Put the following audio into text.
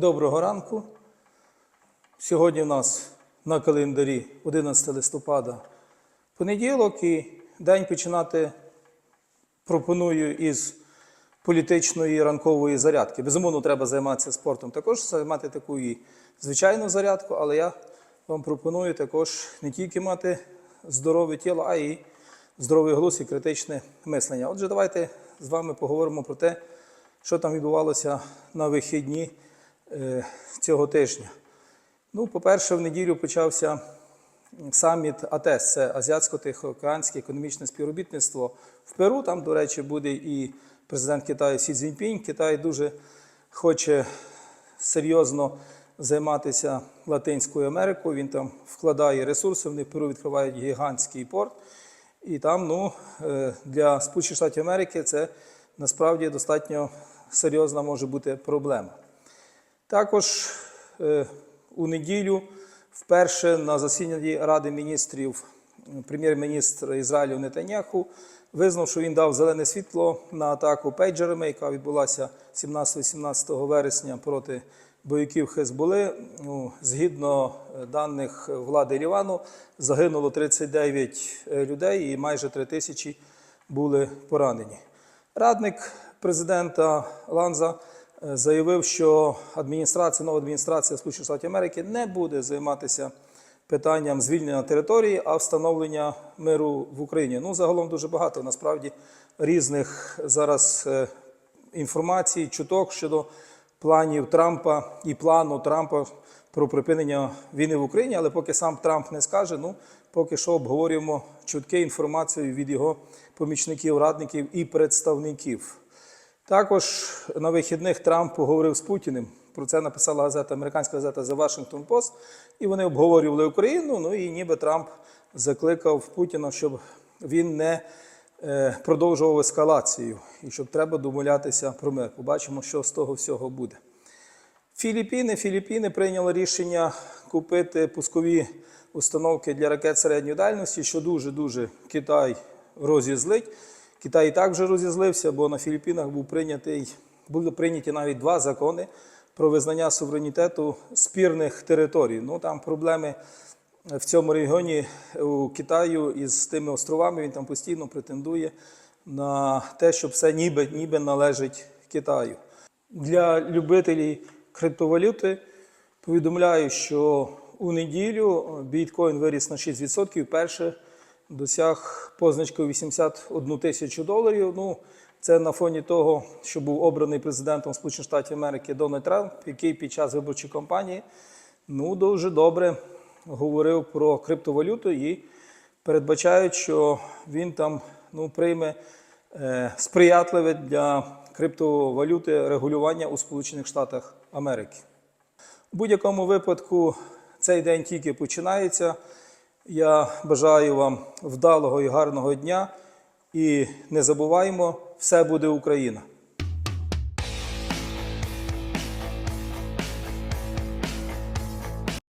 Доброго ранку. Сьогодні у нас на календарі 11 листопада понеділок і день починати пропоную із політичної ранкової зарядки. Безумовно, треба займатися спортом, також займати таку і звичайну зарядку, але я вам пропоную також не тільки мати здорове тіло, а й здоровий глузд і критичне мислення. Отже, давайте з вами поговоримо про те, що там відбувалося на вихідні цього тижня. Ну, по-перше, в неділю почався саміт АТЕС, це Азіатсько-Тихоокеанське економічне співробітництво в Перу. Там, до речі, буде і президент Китаю Сі Цзіньпінь. Китай дуже хоче серйозно займатися Латинською Америкою. Він там вкладає ресурси, вони в Перу відкривають гігантський порт. І там ну, е, для Сполучених Штатів Америки це насправді достатньо серйозна може бути проблема. Також е, у неділю вперше на засіданні Ради міністрів прем'єр-міністр Ізраїлю Нетаньяху визнав, що він дав зелене світло на атаку пейджерами, яка відбулася 17-18 вересня проти бойовиків Хезболи. Ну, згідно е, даних влади Лівану, загинуло 39 людей і майже 3 тисячі були поранені. Радник президента Ланза е, заявив, що адміністрація, нова адміністрація Сполучених Штатів Америки не буде займатися питанням звільнення території, а встановлення миру в Україні. Ну, загалом дуже багато насправді різних зараз е, інформацій, чуток щодо планів Трампа і плану Трампа про припинення війни в Україні, але поки сам Трамп не скаже, ну поки що обговорюємо чутки інформацію від його помічників, радників і представників. Також на вихідних Трамп поговорив з Путіним. Про це написала газета, американська газета The Washington Post, і вони обговорювали Україну. Ну і ніби Трамп закликав Путіна, щоб він не е, продовжував ескалацію і щоб треба домовлятися про мир. Побачимо, що з того всього буде. Філіппіни, Філіппіни прийняли рішення купити пускові установки для ракет середньої дальності, що дуже-дуже Китай розізлить. Китай і так вже розізлився, бо на Філіппінах був прийнятий, були прийняті навіть два закони про визнання суверенітету спірних територій. Ну там проблеми в цьому регіоні у Китаю із тими островами. Він там постійно претендує на те, що все ніби, ніби належить Китаю. Для любителів криптовалюти повідомляю, що у неділю біткоін виріс на 6%, перше досяг позначку 81 тисячу доларів. Ну, це на фоні того, що був обраний президентом Сполучених Штатів Америки Дональд Трамп, який під час виборчої кампанії ну, дуже добре говорив про криптовалюту і передбачають, що він там ну, прийме е, сприятливе для криптовалюти регулювання у Сполучених Штатах Америки. У будь-якому випадку цей день тільки починається. Я бажаю вам вдалого і гарного дня. І не забуваємо, все буде Україна.